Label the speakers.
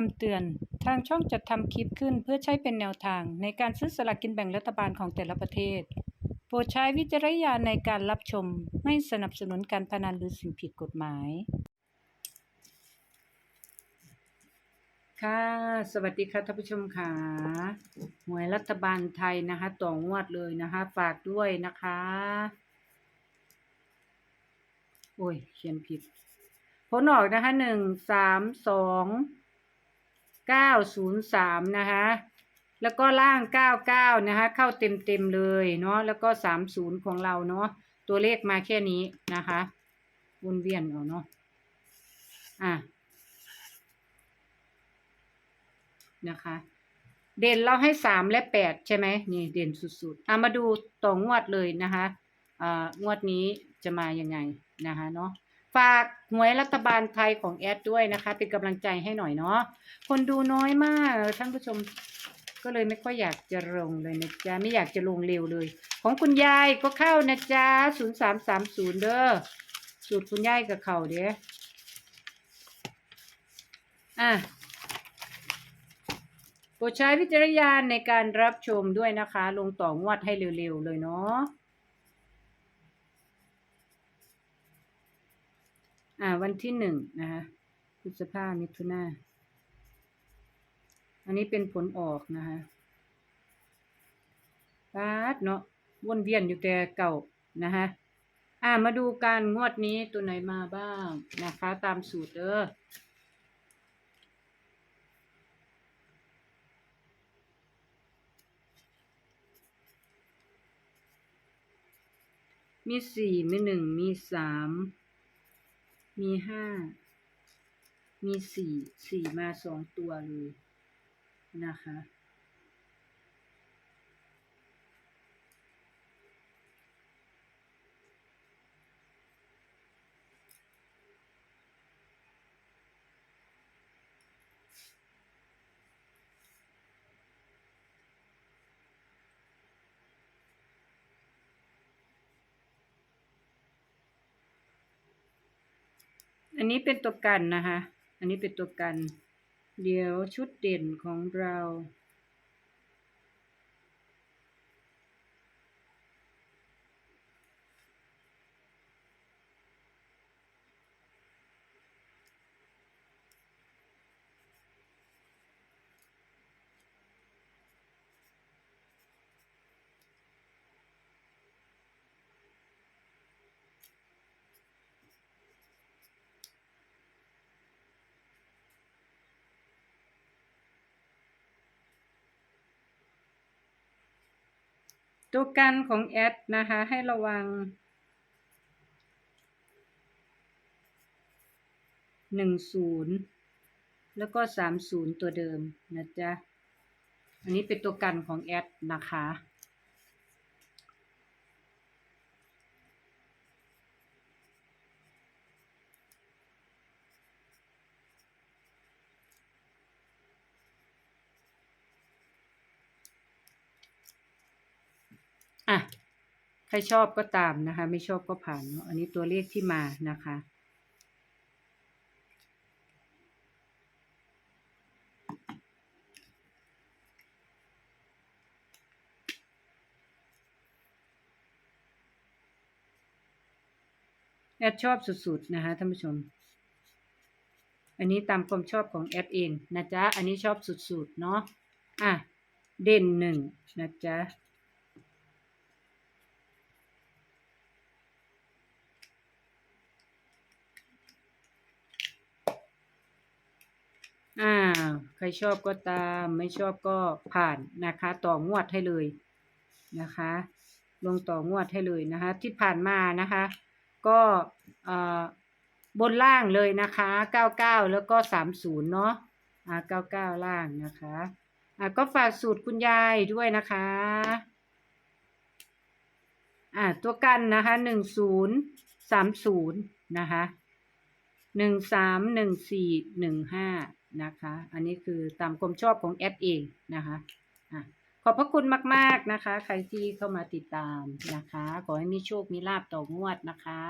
Speaker 1: คำเตือน ทางช่องจัดทำคลิปขึ้นเพื่อใช้เป็นแนวทางในการซื้อสลากกินแบ่งรัฐบาลของแต่ละประเทศ โปรดใช้วิจารณญาณในการรับชม ไม่สนับสนุนการพนันหรือสิ่งผิดกฎหมาย ค่ะ สวัสดีค่ะท่านผู้ชมค่ะหวยรัฐบาลไทยนะคะต่องวดเลยนะคะ ฝากด้วยนะคะ โอ้ยเขียนผิดผลออกนะคะหนึ่งสามสอง เก้าศูนย์สามนะคะ แล้วก็ล่างเก้าเก้านะคะ เข้าเต็มเต็มเลยเนาะ แล้วก็สามศูนย์ของเราเนาะ ตัวเลขมาแค่นี้นะคะ วนเวียนเอาเนาะ อะ นะคะ เด่นเราให้สามและแปดใช่ไหมนี่เด่นสุดๆ อะ มาดูต่องวดเลยนะคะ อ่างวดนี้จะมายังไงนะคะเนาะ ฝากหวยรัฐบาลไทยของแอดด้วยนะคะ เป็นกำลังใจให้หน่อยเนาะคนดูน้อยมากท่านผู้ชมก็เลยไม่ค่อยอยากจะลงเลยนะจ๊ะไม่อยากจะลงเร็วเลย ของคุณยายก็เข้านะจ๊ะศูนย์สามสามศูนย์เด้อสูตรคุณยายกับเขาเด้ออะโปรดใช้วิจารณญาณในการรับชมด้วยนะคะ ลงต่องวดให้เร็วๆเลยเนาะ อ่า วันที่หนึ่งนะคะพฤษภามิถุนาอันนี้เป็นผลออกนะคะปาดเนาะวนเวียนอยู่แต่เก่านะคะอ่ามาดูการงวดนี้ตัวไหนมาบ้างนะคะ ตามสูตรเด้อมีสี่มีหนึ่งมีสาม มีห้า มีสี่ สี่มาสองตัวเลยนะคะ อันนี้เป็นตัวกันนะคะ อันนี้เป็นตัวกัน เดี๋ยวชุดเด่นของเรา ตัวกันของแอดนะคะ ให้ระวังหนึ่งศูนย์แล้วก็สามศูนย์ตัวเดิมนะจ๊ะ อันนี้เป็นตัวกันของแอดนะคะอะ ใครชอบก็ตามนะคะ ไม่ชอบก็ผ่านเนาะอันนี้ตัวเลขที่มานะคะ แอดชอบสุดๆนะคะท่านผู้ชม อันนี้ตามความชอบของแอดเองนะจ๊ะ อันนี้ชอบสุดๆเนาะ อะ เด่นหนึ่งนะจ๊ะ ใครชอบก็ตาม ไม่ชอบก็ผ่านนะคะ ต่องวดให้เลยนะคะ ลงต่องวดให้เลยนะคะ ที่ผ่านมานะคะ ก็บนล่างเลยนะคะ 99 แล้วก็ 30 เนาะอ่า99 ล่างนะคะอ่าก็ฝากสูตรคุณยายด้วยนะคะอ่าตัวกันนะคะ 1030 นะคะ 131415 นะคะ อันนี้คือตามความชอบของแอดเองนะคะอะขอบพระคุณมาก ๆนะคะ ใครที่เข้ามาติดตามนะคะ ขอให้มีโชค มีลาบต่องวดนะคะ